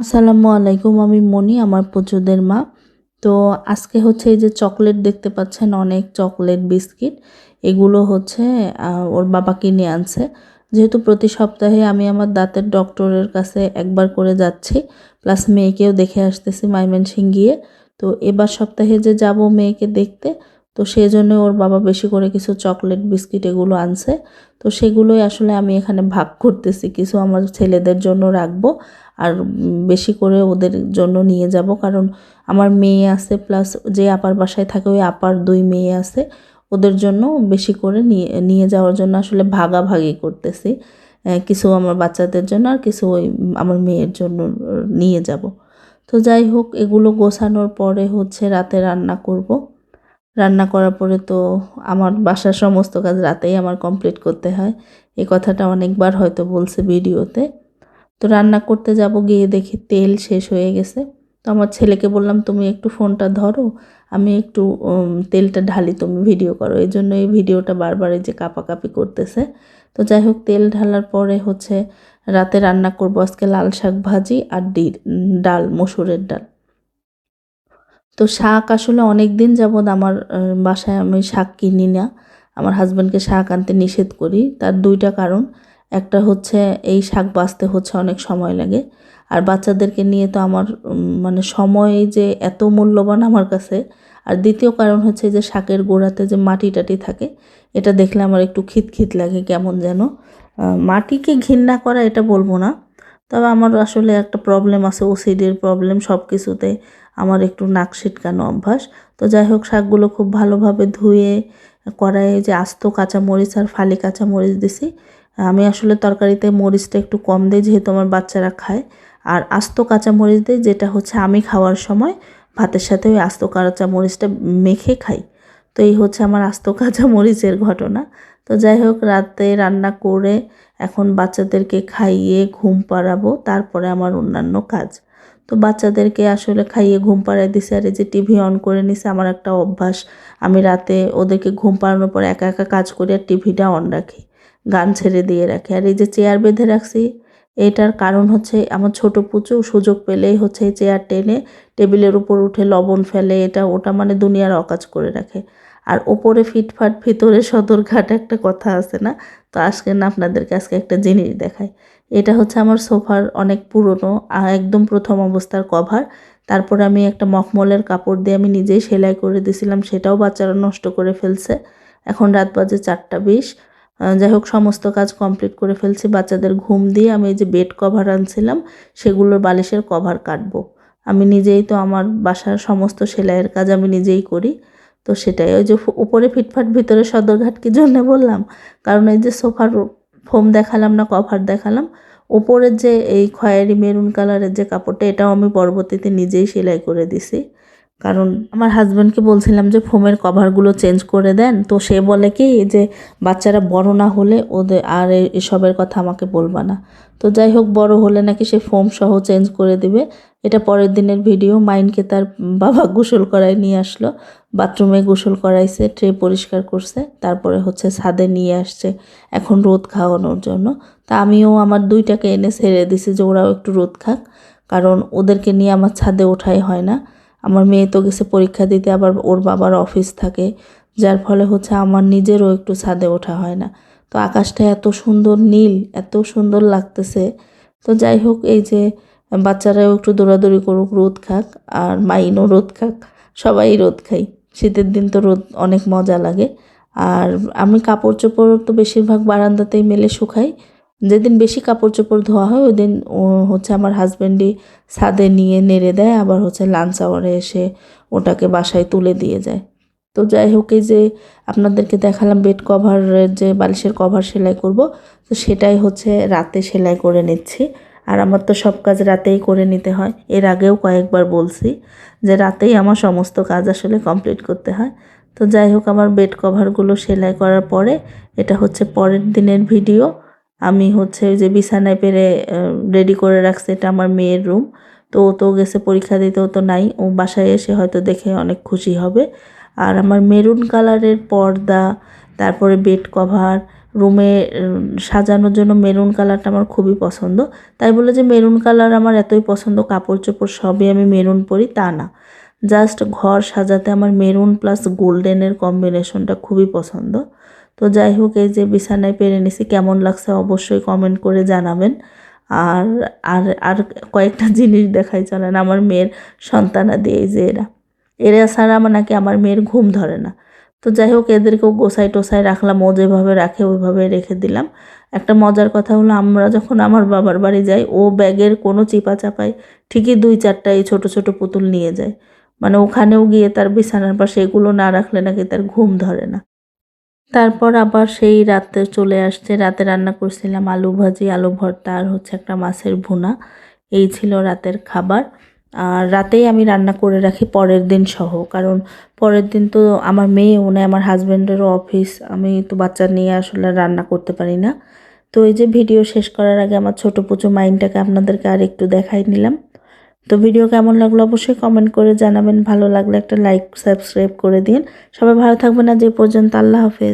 আসসালামু আলাইকুম, আমি মনি, আমার পুচুদের মা। তো আজকে হচ্ছে এই যে চকলেট দেখতে পাচ্ছেন, অনেক চকলেট, বিস্কিট। এগুলো হচ্ছে ওর বাবা কিনে আনছে। যেহেতু প্রতি সপ্তাহে আমি আমার দাঁতের ডক্টরের কাছে একবার করে যাচ্ছি, প্লাস মেয়েকেও দেখে আসতেছি মাইমেনসিং গিয়ে তো এবার সপ্তাহে যে যাব মেয়েকে দেখতে, তো সেই জন্য ওর বাবা বেশি করে কিছু চকলেট, বিস্কিট এগুলো আনছে। তো সেগুলোই আসলে আমি এখানে ভাগ করতেছি, কিছু আমার ছেলেদের জন্য রাখব। আর বেশি করে ওদের জন্য নিয়ে যাব। কারণ আমার মেয়ে আছে প্লাস যে আপার বাসায় থাকে ওই আপার দুই মেয়ে আছে, ওদের জন্য বেশি করে নিয়ে নিয়ে যাওয়ার জন্য আসলে ভাগাভাগি করতেছি। কিছু আমার বাচ্চাদের জন্য আর কিছু ওই আমার মেয়ের জন্য নিয়ে যাব। তো যাই হোক, এগুলো গোছানোর পরে হচ্ছে রাতে রান্না করব। রান্না করার পরে তো আমার বাসার সমস্ত কাজ রাতেই আমার কমপ্লিট করতে হয়। এই কথাটা অনেকবার হয়তো বলছে ভিডিওতে। তো রান্না করতে যাব গিয়ে দেখি তেল শেষ হয়ে গেছে। তো আমার ছেলেকে বললাম, তুমি একটু ফোনটা ধরো, আমি একটু তেলটা ঢালি, তুমি ভিডিও করো। এই জন্য এই ভিডিওটা বারবার এই যে কাপাকাপি করতেছে। তো যাই হোক, তেল ঢালার পরে হচ্ছে রাতে রান্না করব আজকে লাল শাক ভাজি আর ডাল, মসুরের ডাল। তো শাক আসলে অনেক দিন যাবৎ আমার বাসায় আমি শাক কিনি না। আমার হাজব্যান্ডকে শাক আনতে নিষেধ করি। তার দুইটা কারণ। একটা হচ্ছে এই শাক বাঁচতে হচ্ছে অনেক সময় লাগে। আর বাচ্চাদেরকে নিয়ে তো আমার মানে সময় যে এত মূল্যবান আমার কাছে। আর দ্বিতীয় কারণ হচ্ছে যে শাকের গোড়াতে যে মাটি টাটি থাকে, এটা দেখলে আমার একটু খিতখিত লাগে কেমন যেন। মাটিকে ঘৃণা করা এটা বলব না, তবে আমার আসলে একটা প্রবলেম আছে ওসিডির প্রবলেম সব কিছুতে আমার একটু নাক সিটকানো অভ্যাস। তো যাই হোক, শাকগুলো খুব ভালোভাবে ধুয়ে, কড়াইয়ে যে আস্ত কাঁচা মরিচ আর ফালি কাঁচা মরিচ দিছি আমি আসলে তরকারিতে মরিচটা একটু কম দিই, যেহেতু আমার বাচ্চারা খায়। আর আস্ত কাঁচা মরিচ দিই, যেটা হচ্ছে আমি খাওয়ার সময় ভাতের সাথে ওই আস্ত কাঁচা মরিচটা মেখে খাই। তো এই হচ্ছে আমার আস্ত কাঁচা মরিচের ঘটনা। তো যাই হোক, রাতে রান্না করে এখন বাচ্চাদেরকে খাইয়ে ঘুম পাড়াবো, তারপরে আমার অন্যান্য কাজ। তো বাচ্চাদেরকে আসলে খাইয়ে ঘুম পাড়াই দিছে, আর এই যে টিভি অন করে নিছে, আমার একটা অভ্যাস। আমি রাতে ওদেরকে ঘুম পাড়ানোর পর একা একা কাজ করি আর টিভিটা অন রাখি। গান ছেড়ে দিয়ে রাখে। আর এই যে চেয়ার বেঁধে রাখছি, এটার কারণ হচ্ছে আমার ছোট পুচু সুযোগ পেলেই হচ্ছে চেয়ার টেনে টেবিলের উপর উঠে লবণ ফেলে, এটা ওটা মানে দুনিয়ার অকাজ করে রাখে। আর ওপরে ফিটফাট, ভিতরে সদরঘাট একটা কথা আছে না? তো আজকে না আপনাদেরকে আজকে একটা জিনিস দেখাই। এটা হচ্ছে আমার সোফার অনেক পুরনো একদম প্রথম অবস্থার কভার তারপর আমি একটা মখমলের কাপড় দিয়ে আমি নিজেই সেলাই করে দিয়েছিলাম সেটাও বাচ্চারা নষ্ট করে ফেলছে। এখন রাত বাজে চারটা বিশ। যাই হোক, সমস্ত কাজ কমপ্লিট করে ফেলছি। বাচ্চাদের ঘুম দিয়ে আমি এই যে বেড কভার আনছিলাম, সেগুলোর বালিশের কভার কাটবো। আমি নিজেই তো আমার বাসার সমস্ত সেলাইয়ের কাজ আমি নিজেই করি। তো সেটাই, ওই যে উপরে ফিটফাট ভিতরে সদরঘাট কি জন্য বললাম? কারণ এই যে সোফার ফোম দেখালাম না কভার দেখালাম ওপরের যে এই খয়েরি মেরুন কালারের যে কাপড়টা, এটাও আমি পরবর্তীতে নিজেই সেলাই করে দিছি। কারণ আমার হাজব্যান্ডকে বলছিলাম যে ফোমের কভারগুলো চেঞ্জ করে দেন। তো সে বলে কি যে, বাচ্চারা বড় না হলে ওদের আর এসবের কথা আমাকে বলবা না। তো যাই হোক, বড় হলে নাকি সে ফোম সহ চেঞ্জ করে দিবে। এটা পরের দিনের ভিডিও মাইনকে তার বাবা গোসল করায় নিয়ে আসলো। বাথরুমে গোসল করাইছে ট্রে পরিষ্কার করছে, তারপরে হচ্ছে ছাদে নিয়ে আসছে এখন রোদ খাওয়ানোর জন্য। তা আমিও আমার দুইটাকে এনে ছেড়ে দিছি যে ওরাও একটু রোদ খাক, কারণ ওদেরকে নিয়ে আমার ছাদে ওঠাই হয় না। আমার মেয়ে তো গেছে পরীক্ষা দিতে, আবার ওর বাবার অফিস থাকে, যার ফলে হচ্ছে আমার নিজেরও একটু ছাদে ওঠা হয় না। তো আকাশটা এত সুন্দর নীল, এত সুন্দর লাগতেছে। তো যাই হোক, এই যে বাচ্চারাও একটু দৌড়াদৌড়ি করুক, রোদ খাক, আর মাইনও রোদ খাক, সবাই রোদ খাই। শীতের দিন তো রোদ অনেক মজা লাগে। আর আমি কাপড় চোপড় তো বেশিরভাগ বারান্দাতেই মেলে শুকাই। যেদিন বেশি কাপড় চোপড় ধোয়া হয় ওই দিন হচ্ছে আমার হাজব্যান্ডই ছাদে নিয়ে নেড়ে দেয়, আবার হচ্ছে লাঞ্চ আওয়ারে এসে ওটাকে বাসায় তুলে দিয়ে যায়। তো যাই হোক, এই যে আপনাদেরকে দেখালাম বেড কভারের যে বালিশের কভার সেলাই করব, তো সেটাই হচ্ছে রাতে সেলাই করে নিচ্ছি। আর আমার তো সব কাজ রাতেই করে নিতে হয়। এর আগেও কয়েকবার বলছি যে রাতেই আমার সমস্ত কাজ আসলে কমপ্লিট করতে হয়। তো যাই হোক, আমার বেড কভারগুলো সেলাই করার পরে, এটা হচ্ছে পরের দিনের ভিডিও আমি হচ্ছে ওই যে বিছানায় পেরে রেডি করে রাখছি, এটা আমার মেয়ের রুম তো ও তো গেছে পরীক্ষা দিতেও তো নাই। ও বাসায় এসে হয়তো দেখে অনেক খুশি হবে। আর আমার মেরুন কালারের পর্দা, তারপরে বেড কভার রুমে সাজানোর জন্য মেরুন কালারটা আমার খুবই পছন্দ। তাই বলে যে মেরুন কালার আমার এতই পছন্দ কাপড় চোপড় সবই আমি মেরুন পরি, তা না। জাস্ট ঘর সাজাতে আমার মেরুন প্লাস গোল্ডেনের কম্বিনেশনটা খুবই পছন্দ। তো যাই হোক, এই যে বিছানায় পেরে নিছি, কেমন লাগছে অবশ্যই কমেন্ট করে জানাবেন। আর আর আর কয়েকটা জিনিস দেখাই, চলেন আমার মেয়ের সন্তানাদি এই যে এরা। এরা ছাড়া আমার নাকি আমার মেয়ের ঘুম ধরে না। তো যাই হোক, এদেরকেও গোসাই টোসাই রাখলাম, ও যেভাবে রাখে ওইভাবে রেখে দিলাম। একটা মজার কথা হলো, আমরা যখন আমার বাবার বাড়ি যাই, ও ব্যাগের কোনো চিপা চাপায় ঠিকই দুই চারটা এই ছোটো ছোটো পুতুল নিয়ে যায়। মানে ওখানেও গিয়ে তার বিছানার পাশে এগুলো না রাখলে নাকি তার ঘুম ধরে না। তারপর আবার সেই রাতে চলে আসছে, রাতে রান্না করছিলাম আলু ভাজি, আলু ভর্তা আর হচ্ছে একটা মাছের ভুনা। এই ছিল রাতের খাবার। আর রাতেই আমি রান্না করে রাখি পরের দিন সহ, কারণ পরের দিন তো আমার মেয়ে ওনে আমার হাজব্যান্ডেরও অফিস, আমি তো বাচ্চা নিয়ে আসলে রান্না করতে পারি না। তো এই যে ভিডিও শেষ করার আগে আমার ছোটো পুচো মাইন্ডটাকে আপনাদেরকে আর একটু দেখাই নিলাম। তো ভিডিও কেমন লাগল অবশ্যই কমেন্ট করে জানাবেন। ভালো লাগলে একটা লাইক সাবস্ক্রাইব করে দিন। সবাই ভালো থাকবেন। না যে পর্যন্ত আল্লাহ হাফেজ।